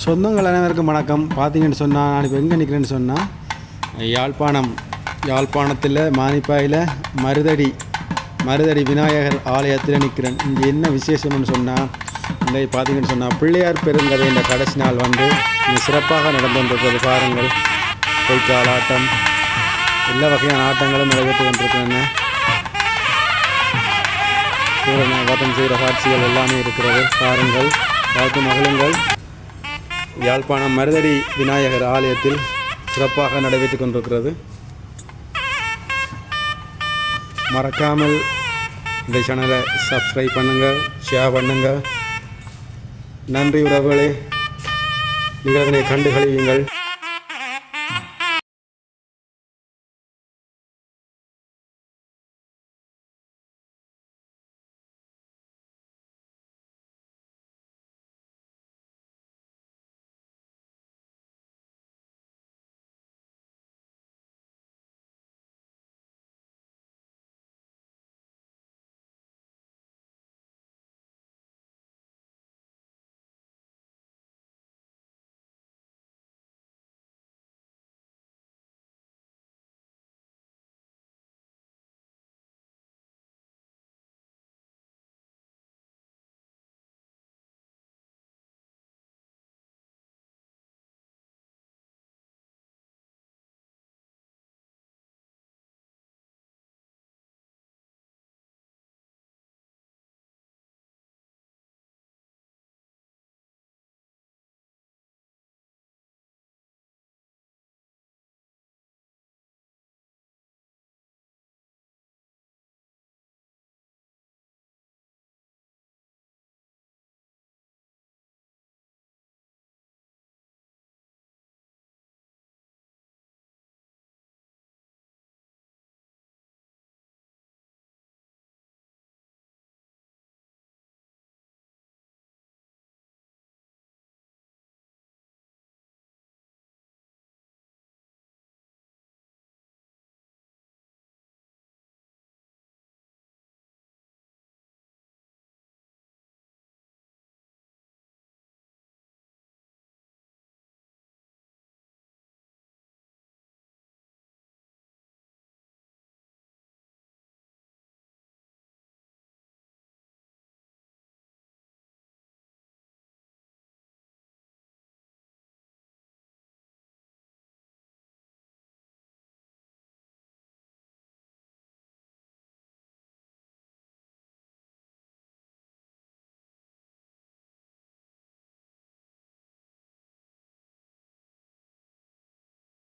சொந்தங்கள் அனைவருக்கும் வணக்கம். பார்த்தீங்கன்னு சொன்னால் நான் இப்போ எங்கே நிற்கிறேன்னு சொன்னால் யாழ்ப்பாணம். யாழ்ப்பாணத்தில் மானிப்பாயில் மருதடி மருதடி விநாயகர் ஆலயத்தில் நிற்கிறேன் இங்கே என்ன விசேஷம்னு சொன்னால் இந்த பார்த்தீங்கன்னு சொன்னால் பிள்ளையார் பெருங்கதை இந்த கடைசி நாள் வந்து இங்கே சிறப்பாக நடந்து கொண்டிருக்கிறது. பாருங்கள் பொய்க்கால் ஆட்டம். எல்லா வகையான ஆட்டங்களும் நடைபெற்று கொண்டிருக்கின்றன. சூரியனை வதம் செய்கிற காட்சிகள் எல்லாமே இருக்கிறது. பாருங்கள் பார்த்து மகிழுங்கள். யாழ்ப்பாணம் மருதடி விநாயகர் ஆலயத்தில் சிறப்பாக நடைபெற்று கொண்டிருக்கிறது. மறக்காமல் இந்த சேனலை சப்ஸ்கிரைப் பண்ணுங்கள் ஷேர் பண்ணுங்கள். நன்றி உறவுகளே. நீங்கள் கண்டு கழியுங்கள்.